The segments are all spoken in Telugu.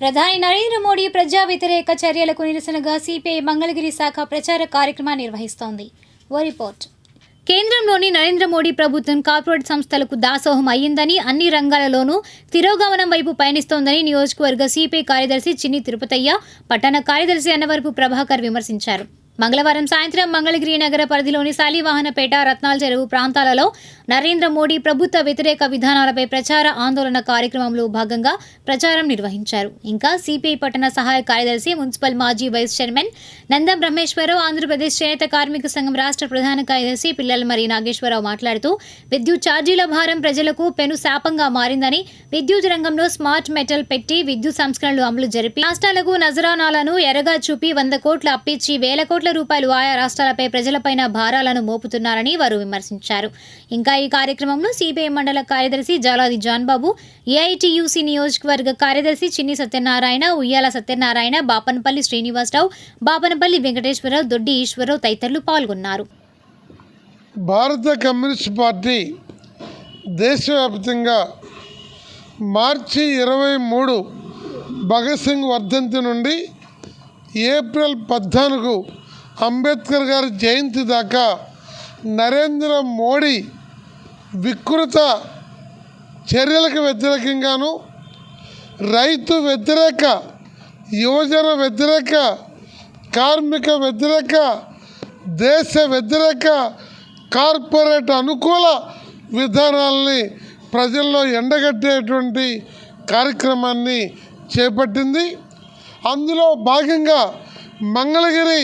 ప్రధాని నరేంద్ర మోడీ ప్రజా వ్యతిరేక చర్యలకు నిరసనగా సిపిఐ మంగళగిరి శాఖ ప్రచార కార్యక్రమాన్ని నిర్వహిస్తోంది. ఓ రిపోర్ట్. కేంద్రంలోని నరేంద్ర మోడీ ప్రభుత్వం కార్పొరేట్ సంస్థలకు దాసోహం అయ్యిందని అన్ని రంగాలలోనూ తిరోగమనం వైపు పయనిస్తోందని నియోజకవర్గ సిపిఐ కార్యదర్శి చిన్ని తిరుపతయ్య పట్టణ కార్యదర్శి అన్నవరపు ప్రభాకర్ విమర్శించారు. మంగళవారం సాయంత్రం మంగళగిరి నగర పరిధిలోని శాలివాహనపేట రత్నాల చెరువు ప్రాంతాలలో నరేంద్ర మోడీ ప్రభుత్వ వ్యతిరేక విధానాలపై ప్రచార ఆందోళన కార్యక్రమంలో భాగంగా ప్రచారం నిర్వహించారు. ఇంకా సిపిఐ పట్టణ సహాయ కార్యదర్శి మున్సిపల్ మాజీ వైస్ చైర్మన్ నందం బ్రహ్మేశ్వరరావు ఆంధ్రప్రదేశ్ చేనేత కార్మిక సంఘం రాష్ట్ర ప్రధాన కార్యదర్శి పిల్లల మరి నాగేశ్వరరావు మాట్లాడుతూ విద్యుత్ ఛార్జీల భారం ప్రజలకు పెను శాపంగా మారిందని విద్యుత్ రంగంలో స్మార్ట్ మెటల్ పెట్టి విద్యుత్ సంస్కరణలు అమలు జరిపి రాష్ట్రాలకు నజరానాలను ఎరగా చూపి వంద కోట్ల అప్పించి వేల కోట్ల రూపాయలు ఆయా రాష్ట్రాలపై ప్రజలపైన భారాలను మోపుతున్నారని వారు విమర్శించారు. ఇంకా ఈ కార్యక్రమంలో సిపిఐ మండల కార్యదర్శి జాలాది జాన్బాబు ఏఐటియుసి నియోజకవర్గ కార్యదర్శి చిన్ని సత్యనారాయణ ఉయ్యాల సత్యనారాయణ బాపనపల్లి శ్రీనివాసరావు బాపనపల్లి వెంకటేశ్వరరావు దొడ్డి ఈశ్వరరావు తదితరులు పాల్గొన్నారు. భారత కమ్యూనిస్ట్ పార్టీ దేశవ్యాప్తంగా మార్చి ఇరవై మూడు భగత్ సింగ్ వర్ధంతి నుండి ఏప్రిల్ పద్నాలుగు అంబేద్కర్ గారి జయంతి దాకా నరేంద్ర మోడీ వికృత చర్యలకు వ్యతిరేకంగాను రైతు వ్యతిరేక యువజన వ్యతిరేక కార్మిక వ్యతిరేక దేశ వ్యతిరేక కార్పొరేట్ అనుకూల విధానాలని ప్రజల్లో ఎండగట్టేటువంటి కార్యక్రమాన్ని చేపట్టింది. అందులో భాగంగా మంగళగిరి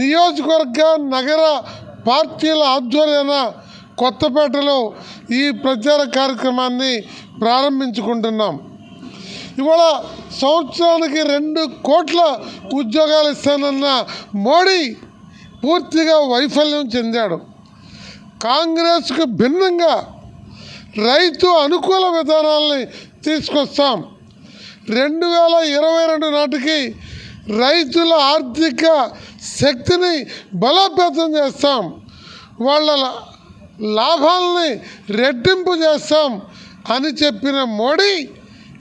నియోజకవర్గ నగర పార్టీల ఆధ్వర్యాన కొత్తపేటలో ఈ ప్రచార కార్యక్రమాన్ని ప్రారంభించుకుంటున్నాం. ఇవాళ సంవత్సరానికి రెండు కోట్ల ఉద్యోగాలు ఇస్తానన్న మోడీ పూర్తిగా వైఫల్యం చెందాడు. కాంగ్రెస్కు భిన్నంగా రైతు అనుకూల విధానాలని తీసుకొస్తాం. రెండు వేల ఇరవై రెండు నాటికి రైతుల ఆర్థిక శక్తిని బలోపేతం చేస్తాం. వాళ్ళ లా- లాభాలని రెట్టింపు చేస్తాం అని చెప్పిన మోడీ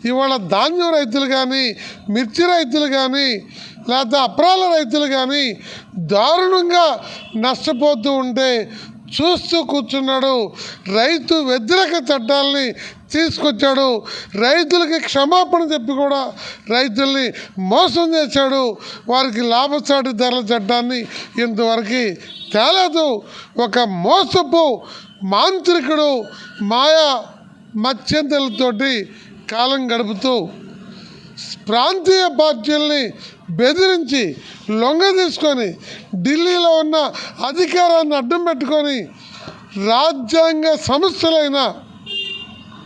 ఇవాళ ధాన్యం రైతులు కానీ మిర్చి రైతులు కానీ లేకపోతే అప్రాల రైతులు కానీ దారుణంగా నష్టపోతూ ఉంటే చూస్తూ కూర్చున్నాడు రైతు వ్యతిరేక చట్టాలని తీసుకొచ్చాడు. రైతులకి క్షమాపణ చెప్పి కూడా రైతుల్ని మోసం చేశాడు. వారికి లాభసాటి ధరల చట్టాన్ని ఇంతవరకు తేలేదు. ఒక మోసపు మాంత్రికుడు మాయా మత్స్యంతలతోటి కాలం గడుపుతూ ప్రాంతీయ పార్టీల్ని బెదిరించి లొంగ తీసుకొని ఢిల్లీలో ఉన్న అధికారాన్ని అడ్డం పెట్టుకొని రాజ్యాంగ సంస్థలైన